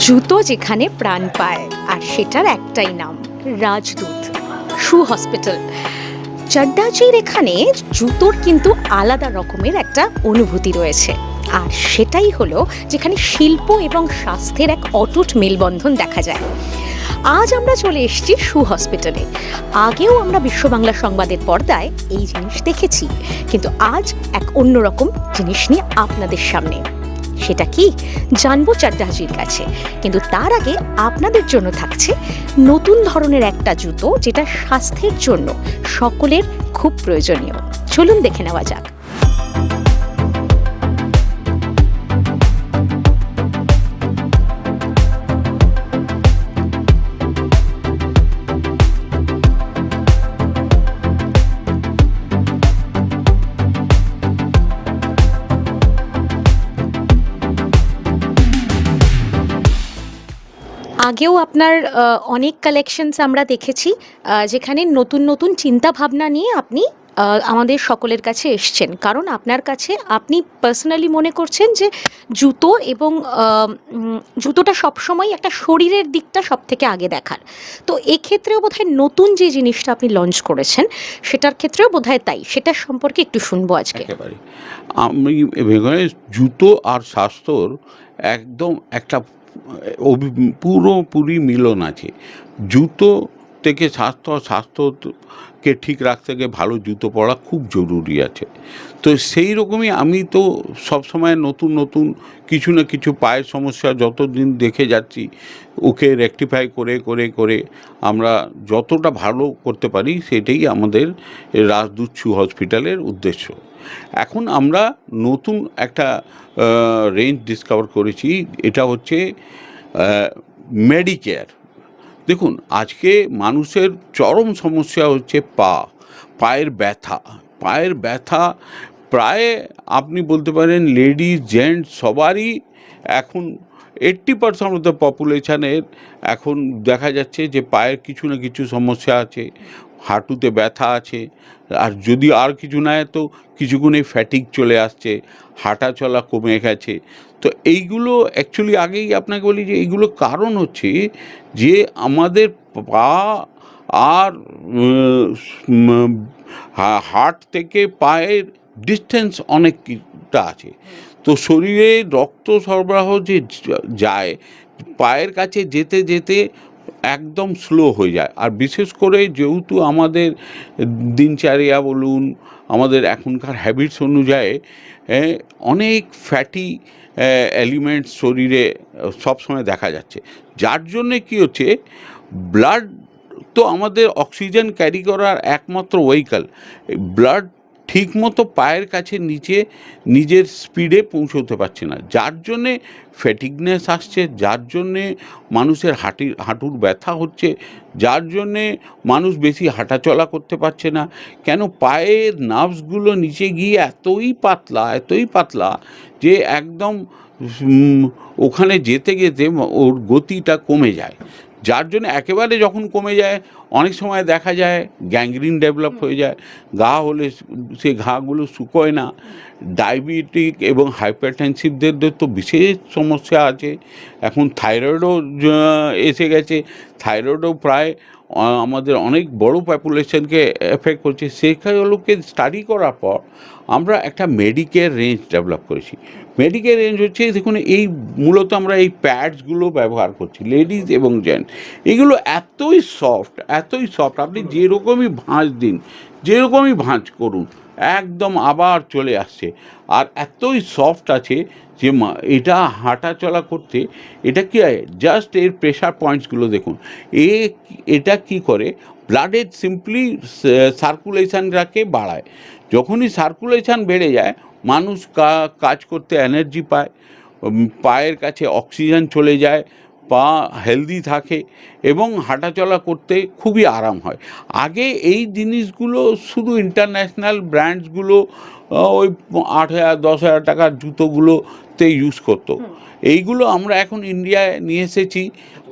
জুতো যেখানে প্রাণ পায়, আর সেটার একটাই নাম, রাজদূত শু হসপিটাল চাড্ডাজির এখানে জুতোর কিন্তু আলাদা রকমের একটা অনুভূতি রয়েছে, আর সেটাই হলো যেখানে শিল্প এবং স্বাস্থ্যের এক অটুট মেলবন্ধন দেখা যায়। আজ আমরা চলে এসেছি সু হসপিটালে আগেও আমরা বিশ্ব বাংলা সংবাদের পর্দায় এই জিনিস দেখেছি, কিন্তু আজ এক অন্যরকম জিনিস নিয়ে আপনাদের সামনে। সেটা কি? জানব চাড্ডাহাজির কাছে। কিন্তু তার আগে আপনাদের জন্য থাকছে নতুন ধরনের একটা জুতো যেটা স্বাস্থ্যের জন্য সকলের খুব প্রয়োজনীয়। চলুন দেখে নেওয়া যাক। আগেও আপনার অনেক কালেকশনস আমরা দেখেছি যেখানে নতুন নতুন চিন্তা ভাবনা নিয়ে আপনি আমাদের সকলের কাছে এসছেন। কারণ আপনার কাছে আপনি পার্সোনালি মনে করছেন যে জুতো এবং জুতোটা সবসময় একটা শরীরের দিকটা সব থেকে আগে দেখার। তো এক্ষেত্রেও বোধহয় নতুন যে জিনিসটা আপনি লঞ্চ করেছেন, সেটার ক্ষেত্রেও বোধ হয় তাই। সেটার সম্পর্কে একটু শুনব আজকে। আমি জুতো আর স্বাস্থ্যর একদম একটা পুরোপুরি মিলন আছে। জুতো থেকে স্বাস্থ্য, স্বাস্থ্যকে ঠিক রাখতে গিয়ে ভালো জুতো পরা খুব জরুরি আছে। তো সেই রকমই আমি তো সবসময় নতুন নতুন কিছু না কিছু পায়ের সমস্যা যতদিন দেখে যাচ্ছি, ওকে রেকটিফাই করে করে করে আমরা যতটা ভালো করতে পারি, সেটাই আমাদের রাজদুচ্ছু হসপিটালের উদ্দেশ্য। এখন আমরা নতুন একটা রেঞ্জ ডিসকভার করেছি। এটা হচ্ছে মেডিকেয়ার দেখুন, আজকে মানুষের চরম সমস্যা হচ্ছে পা, পায়ের ব্যথা। পায়ের ব্যথা প্রায় আপনি বলতে পারেন লেডিস জেন্টস সবারই এখন এইট্টি পার্সেন্ট অফ দ্য পপুলেশানের এখন দেখা যাচ্ছে যে পায়ের কিছু না কিছু সমস্যা আছে। হাঁটুতে ব্যথা আছে, আর যদি আর কিছু না হয় তো কিছুক্ষণে ফ্যাটিক চলে আসছে হাঁটা চলা কমে গেছে। তো এইগুলো অ্যাকচুয়ালি আগেই আপনাকে বলি যে এইগুলো কারণ হচ্ছে যে আমাদের পা আর হার্ট থেকে পায়ের ডিস্টেন্স অনেকটা আছে। তো শরীরে রক্ত সরবরাহ যে যায়, পায়ের কাছে যেতে যেতে একদম স্লো হয়ে যায়। আর বিশেষ করে যেহেতু আমাদের দিনচারিয়া বলুন, আমাদের এখনকার হ্যাবিটস অনুযায়ী অনেক ফ্যাটি এলিমেন্টস শরীরে সবসময় দেখা যাচ্ছে। যার জন্যে কী হচ্ছে ব্লাড তো আমাদের অক্সিজেন ক্যারি করার একমাত্র ওয়েহিকাল ব্লাড ঠিকমতো পায়ের কাছে নিচে নিজের স্পিডে পৌঁছতে পারছে না। যার জন্যে ফ্যাটিকনেস আসছে, যার জন্যে মানুষের হাঁটি, হাঁটুর ব্যথা হচ্ছে, যার জন্যে মানুষ বেশি হাঁটাচলা করতে পারছে না। কেন পায়ের নার্ভসগুলো নিচে গিয়ে এতই পাতলা এতই পাতলা যে একদম ওখানে যেতে যেতে ওর গতিটা কমে যায়। যার জন্য একেবারে যখন কমে যায়, অনেক সময় দেখা যায় গ্যাংগ্রিন ডেভেলপ হয়ে যায়। গা হলে সে ঘাগুলো শুকোয় না। ডায়াবেটিক এবং হাইপারটেনসিভদের তো বিশেষ সমস্যা আছে। এখন থাইরয়েডও এসে গেছে। থাইরয়েডও প্রায় আমাদের অনেক বড় পপুলেশনকে এফেক্ট করছে। সেগুলোকে স্টাডি করার পর আমরা একটা মেডিকেল রেঞ্জ ডেভেলপ করেছি। মেডিকেল রেঞ্জ হচ্ছে, দেখুন, এই মূলত আমরা এই প্যাডসগুলো ব্যবহার করছি লেডিস এবং জেন্টস এগুলো এতই সফট এতই সফট আপনি যেরকমই ভাঁজ দিন যেরকমই ভাঁজ করুন, একদম আবার চলে আসছে। আর এতই সফট আছে যে এটা হাঁটা চলা করতে, এটা কি হয়? জাস্ট এর প্রেশার পয়েন্টসগুলো দেখুন। এ এটা কি করে? ব্লাডের সিম্পলি সার্কুলেশনটাকে বাড়ায়। যখনই সার্কুলেশান বেড়ে যায়, মানুষ কাজ করতে এনার্জি পায় পায়ের কাছে অক্সিজেন চলে যায় পা হেলদি থাকে এবং হাঁটাচলা করতে খুবই আরাম হয়। আগে এই জিনিসগুলো শুধু ইন্টারন্যাশনাল ব্র্যান্ডসগুলো ওই আট হাজার দশ হাজার টাকার জুতোগুলোতে ইউজ করতো। এইগুলো আমরা এখন ইন্ডিয়ায় নিয়ে এসেছি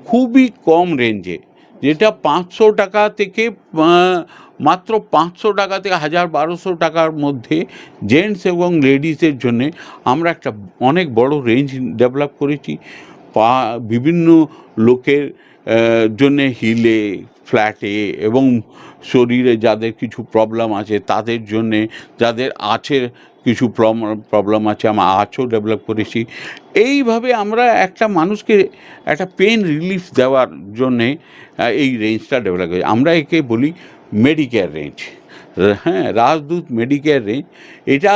খুবই কম রেঞ্জে যেটা পাঁচশো টাকা থেকে মাত্র পাঁচশো টাকা থেকে হাজার বারোশো টাকার মধ্যে জেন্টস এবং লেডিসের জন্যে আমরা একটা অনেক বড় রেঞ্জ ডেভেলপ করেছি। পা, বিভিন্ন লোকের জন্যে হিলে ফ্ল্যাটে এবং শরীরে যাদের কিছু প্রবলেম আছে, তাদের জন্যে যাদের আছে কিছু প্রবলেম আছে, আমরা আঁচও ডেভেলপ করেছি। এইভাবে আমরা একটা মানুষকে একটা পেন রিলিফ দেওয়ার জন্যে এই রেঞ্জটা ডেভেলপ করেছি। আমরা একে বলি মেডিকেয়ার রেঞ্জ হ্যাঁ রাজদূত মেডিকেয়ার রেঞ্জ এটা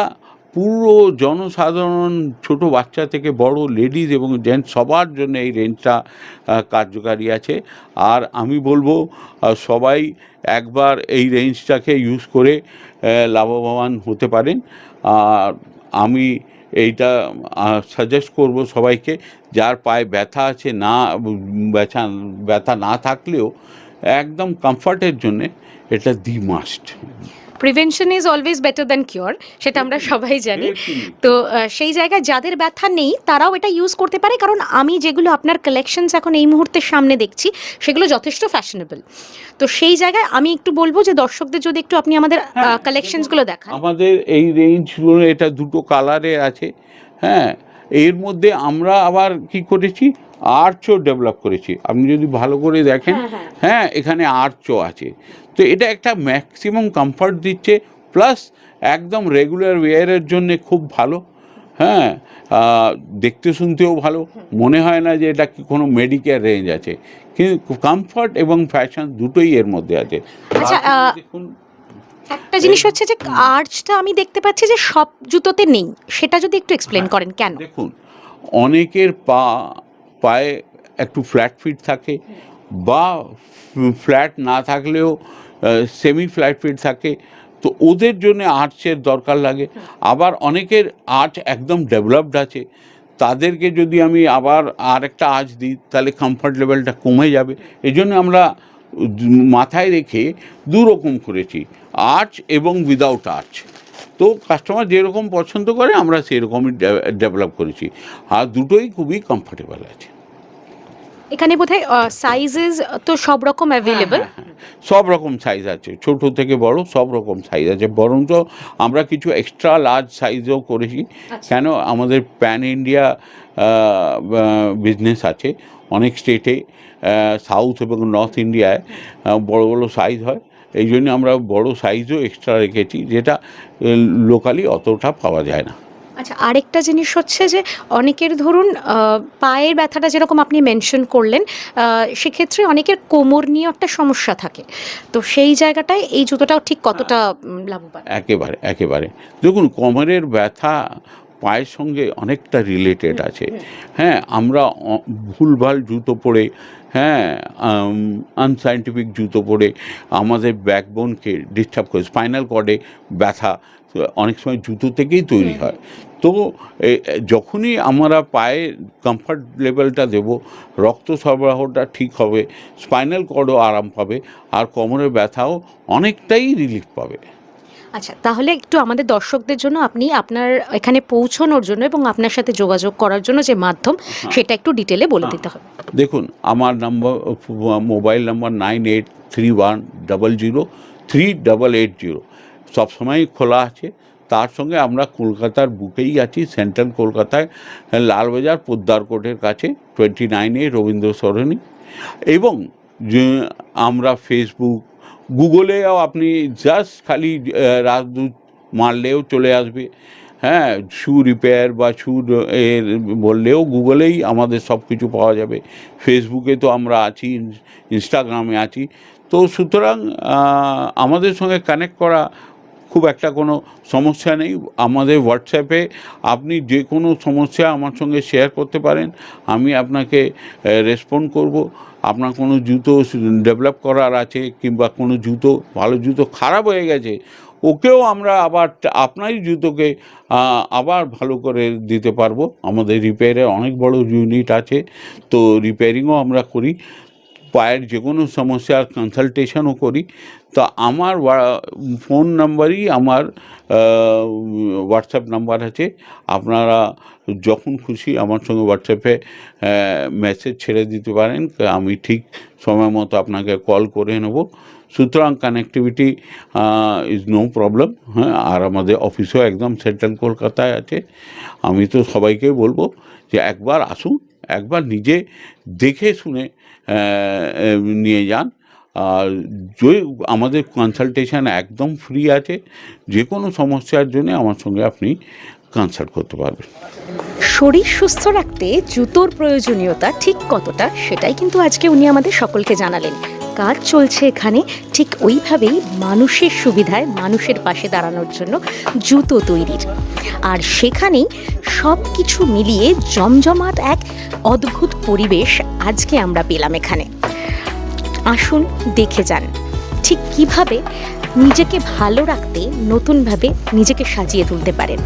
পুরো জনসাধারণ, ছোট বাচ্চা থেকে বড় লেডিজ এবং জেন্টস সবার জন্য এই রেঞ্জটা কার্যকারী আছে। আর আমি বলব সবাই একবার এই রেঞ্জটাকে ইউজ করে লাভবান হতে পারেন। আর আমি এইটা সাজেস্ট করব সবাইকে, যার পায়ে ব্যথা আছে, না, ব্যথা ব্যথা না থাকলেও একদম কমফর্টের জন্যে এটা the must prevention is always better than cure সেটা আমরা সবাই জানি। তো সেই জায়গায় যাদের ব্যথা নেই তারাও এটা ইউজ করতে পারে কারণ আমি যেগুলো আপনার কালেকশনস এখন এই মুহূর্তে সামনে দেখছি সেগুলো যথেষ্ট ফ্যাশনেবল তো সেই জায়গায় আমি একটু বলব যে দর্শকদের যদি একটু আপনি আমাদের হ্যাঁ, কালেকশনসগুলো দেখান আমাদের এই রেঞ্জগুলো এটা দুটো কালারে আছে হ্যাঁ? এর মধ্যে আমরা আবার কি করেছি? আর্চও ডেভেলপ করেছি। আপনি যদি ভালো করে দেখেন হ্যাঁ, হ্যাঁ। হ্যাঁ এখানে আর্চও আছে। তো এটা একটা ম্যাক্সিমাম কমফর্ট দিচ্ছে প্লাস একদম রেগুলার ওয়্যারের জন্য খুব ভালো হ্যাঁ দেখতে শুনতেও ভালো। মনে হয় না যে এটা কি কোনো মেডিকেল রেঞ্জ আছে। কিন্তু কমফর্ট এবং ফ্যাশন দুটোই এর মধ্যে আছে। আচ্ছা, দেখুন একটা জিনিস হচ্ছে যে আর্চটা আমি দেখতে পাচ্ছি যে সব জুতোতে নেই। সেটা যদি একটু এক্সপ্লেন করেন কেন? দেখুন অনেকের পা পায়ে একটু ফ্ল্যাট ফিট থাকে বা ফ্ল্যাট না থাকলেও সেমি ফ্ল্যাট ফিট থাকে তো ওদের জন্য আর্চের দরকার লাগে। আবার অনেকের আর্চ একদম ডেভেলপড আছে তাদেরকে যদি আমি আবার আর একটা আর্চ দিই তাহলে কমফর্ট লেভেলটা কমে যাবে। এই জন্য আমরা মাথায় রেখে দু রকম করেছি আর্চ এবং উইদাউট আর্চ তো কাস্টমার যেরকম পছন্দ করে আমরা সেরকমই ডেভেলপ করেছি। আর দুটোই খুবই কমফোর্টেবল আছে। এখানে বোধহয় সাইজেস তো সব রকম অ্যাভেলেবল হ্যাঁ, সব রকম সাইজ আছে। ছোট থেকে বড় সব রকম সাইজ আছে। বরঞ্চ আমরা কিছু এক্সট্রা লার্জ সাইজও করেছি। আচ্ছা। কেন? আমাদের প্যান ইন্ডিয়া বিজনেস আছে। অনেক স্টেটে সাউথ এবং নর্থ ইন্ডিয়ায় বড় বড় সাইজ হয়। এই জন্য আমরা বড় সাইজও এক্সট্রা রেখেছি যেটা লোকালি অতটা পাওয়া যায় না। আচ্ছা আরেকটা জিনিস হচ্ছে যে অনেকের ধরুন পায়ের ব্যথাটা যেরকম আপনি মেনশন করলেন সেক্ষেত্রে অনেকের কোমর নিয়ে একটা সমস্যা থাকে। তো সেই জায়গাটায় এই জুতোটাও ঠিক কতটা উম, লাভবান? একেবারে একেবারে। দেখুন কোমরের ব্যথা পায়ের সঙ্গে অনেকটা রিলেটেড আছে। হ্যাঁ আমরা ভুলভাল জুতো পরে হ্যাঁ আনসাইন্টিফিক জুতো পরে আমাদের ব্যাকবোনকে ডিস্টার্ব করে স্পাইনাল কর্ডে ব্যথা অনেক সময় জুতো থেকেই তৈরি হয়। তো যখনই আমরা পায়ে কমফর্ট লেভেলটা দেব রক্ত সরবরাহটা ঠিক হবে স্পাইনাল কর্ডও আরাম পাবে আর কোমরের ব্যথাও অনেকটাই রিলিফ পাবে। আচ্ছা তাহলে একটু আমাদের দর্শকদের জন্য আপনি আপনার এখানে পৌঁছানোর জন্য এবং আপনার সাথে যোগাযোগ করার জন্য যে মাধ্যম সেটা একটু ডিটেলে বলে দিতে হবে। দেখুন আমার number mobile number nine eight three one double zero three double eight zero. সবসময়ই খোলা আছে। তার সঙ্গে আমরা কলকাতার বুকেই আছি সেন্ট্রাল কলকাতায় লালবাজার পোদ্দার কোর্টের কাছে টোয়েন্টি নাইনে রবীন্দ্র সরণি। এবং আমরা ফেসবুক গুগলেও আপনি জাস্ট খালি রাজদূত মারলেও চলে আসবে। হ্যাঁ শু রিপেয়ার বা শু এর বললেও গুগলেই আমাদের সব কিছু পাওয়া যাবে। ফেসবুকে তো আমরা আছি ইনস্টাগ্রামে আছি। তো সুতরাং আমাদের সঙ্গে কানেক্ট করা খুব একটা কোনো সমস্যা নেই। আমাদের হোয়াটসঅ্যাপে আপনি যে কোনো সমস্যা আমার সঙ্গে শেয়ার করতে পারেন। আমি আপনাকে রেসপন্ড করব। আপনার কোনো জুতো ডেভেলপ করার আছে কিংবা কোনো জুতো, ভালো জুতো খারাপ হয়ে গেছে, ওকেও আমরা আবার আপনারই জুতোকে আবার ভালো করে দিতে পারব। আমাদের রিপেয়ারে অনেক বড় ইউনিট আছে। তো রিপেয়ারিংও আমরা করি। পায়ের যে কোনো সমস্যার কনসালটেশনও করি। তো আমার ফোন নাম্বারই আমার হোয়াটসঅ্যাপ নাম্বার আছে। আপনারা যখন খুশি আমার সঙ্গে হোয়াটসঅ্যাপে মেসেজ ছেড়ে দিতে পারেন। আমি ঠিক সময় মতো আপনাকে কল করে নেব। সুতরাং কানেক্টিভিটি ইজ নো প্রবলেম হ্যাঁ। আর আমাদের অফিসও একদম সেন্ট্রাল কলকাতায় আছে। আমি তো সবাইকে বলব যে একবার আসুন। একবার নিজে দেখে শুনে নিয়ে যান। আর যে আমাদের কনসালটেশান একদম ফ্রি আছে যে কোনো সমস্যার জন্য আমার সঙ্গে আপনি কনসাল্ট করতে পারবেন। শরীর সুস্থ রাখতে জুতোর প্রয়োজনীয়তা ঠিক কতটা, সেটাই কিন্তু আজকে উনি আমাদের সকলকে জানালেন। কাজ চলছে এখানে, ঠিক ওইভাবেই মানুষের সুবিধায় মানুষের পাশে দাঁড়ানোর জন্য জুতো তৈরির। আর সেখানেই সব কিছু মিলিয়ে জমজমাট এক অদ্ভুত পরিবেশ আজকে আমরা পেলাম এখানে। আসুন দেখে যান, ঠিক কীভাবে নিজেকে ভালো রাখতে নতুনভাবে নিজেকে সাজিয়ে তুলতে পারেন।